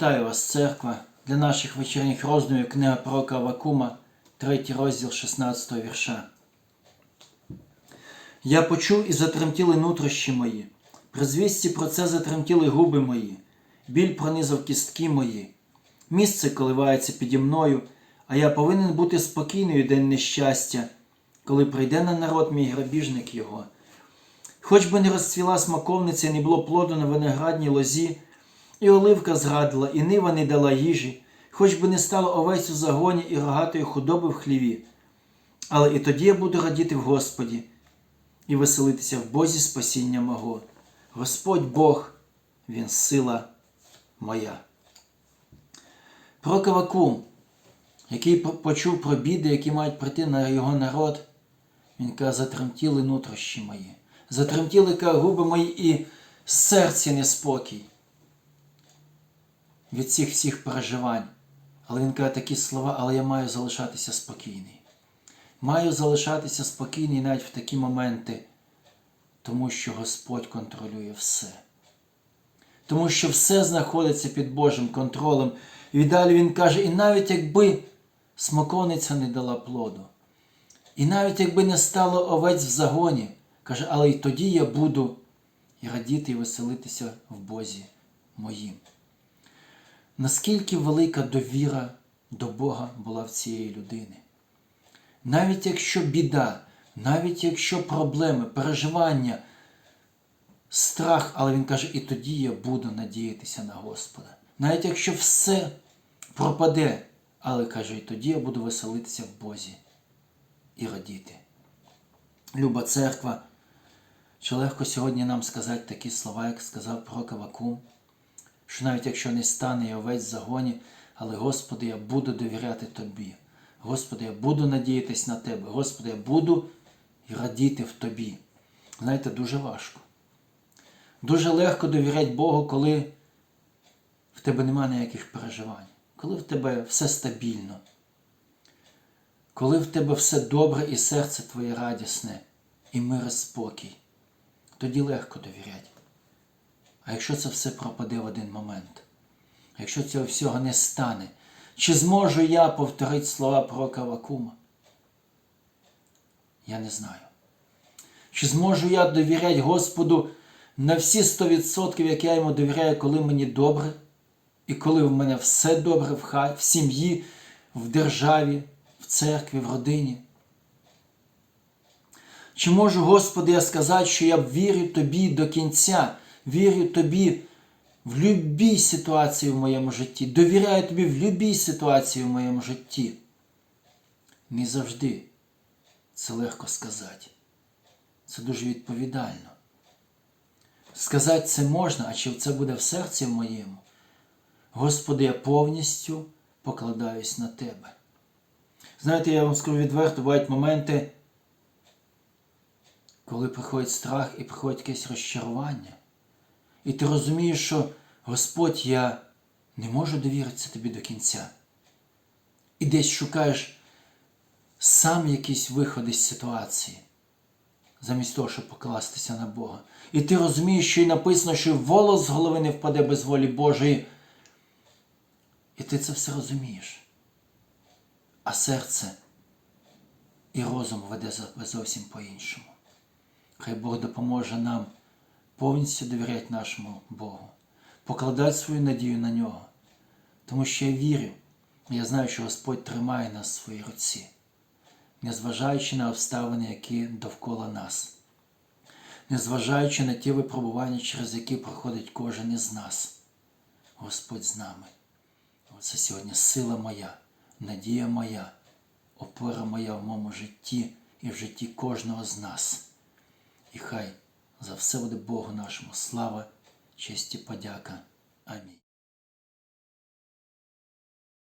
Вітаю вас, церква, для наших вечірніх роздумів книга пророка Авакума, 3 розділ 16 вірша. Я почув і затремтіли нутрощі мої. При звісті про це затремтіли губи мої, біль пронизав кістки мої. Місце коливається піді мною, а я повинен бути спокійною день нещастя, коли прийде на народ мій грабіжник його. Хоч би не розцвіла смаковниця, і не було плоду на виноградній лозі, і оливка зрадила, і нива не дала їжі, хоч би не стало овець у загоні і рогатої худоби в хліві. Але і тоді я буду радіти в Господі і веселитися в Бозі спасіння мого. Господь Бог, Він сила моя. Про Кавакум, який почув про біди, які мають прийти на його народ, він каже, затремтіли нутрощі мої, затремтіли губи мої і серці неспокій від цих всіх переживань. Але він каже такі слова, але я маю залишатися спокійний. Маю залишатися спокійний навіть в такі моменти, тому що Господь контролює все. Тому що все знаходиться під Божим контролем. І далі він каже, і навіть якби смоковниця не дала плоду, і навіть якби не стало овець в загоні, каже, але й тоді я буду і радіти і веселитися в Бозі моїм. Наскільки велика довіра до Бога була в цієї людини? Навіть якщо біда, навіть якщо проблеми, переживання, страх, але він каже, і тоді я буду надіятися на Господа. Навіть якщо все пропаде, але каже, і тоді я буду веселитися в Бозі і радіти. Люба церква, чи легко сьогодні нам сказати такі слова, як сказав пророк Авакум, що навіть якщо не стане я овець в загоні, але Господи, я буду довіряти Тобі. Господи, я буду надіятись на Тебе. Господи, я буду радіти в Тобі. Знаєте, дуже важко. Дуже легко довіряти Богу, коли в тебе немає ніяких переживань, коли в тебе все стабільно, коли в тебе все добре і серце твоє радісне, і мир і спокій, тоді легко довіряти. А якщо це все пропаде в один момент, якщо цього всього не стане, чи зможу я повторити слова пророка Вакума? Я не знаю. Чи зможу я довіряти Господу на всі 100%, як я йому довіряю, коли мені добре, і коли в мене все добре в хаті, в сім'ї, в державі, в церкві, в родині? Чи можу, Господи, я сказати, що я вірю Тобі до кінця, вірю Тобі в будь-якій ситуації в моєму житті, довіряю Тобі в будь-якій ситуації в моєму житті? Не завжди це легко сказати. Це дуже відповідально. Сказати це можна, а чи це буде в серці моєму? Господи, я повністю покладаюсь на Тебе. Знаєте, я вам скажу відверто, бувають моменти, коли приходить страх і приходить якесь розчарування. І ти розумієш, що Господь, я не можу довіритися тобі до кінця. І десь шукаєш сам якісь виходи з ситуації, замість того, щоб покластися на Бога. І ти розумієш, що і написано, що волос з голови не впаде без волі Божої. І ти це все розумієш. А серце і розум веде зовсім по-іншому. Хай Бог допоможе нам повністю довіряти нашому Богу, покладати свою надію на нього. Тому що я вірю, я знаю, що Господь тримає нас в своїй руці, незважаючи на обставини, які довкола нас, незважаючи на ті випробування, через які проходить кожен із нас. Господь з нами. Це сьогодні сила моя, надія моя, опора моя в моєму житті і в житті кожного з нас. І хай за все буде Богу нашому слава, честь і подяка. Амінь.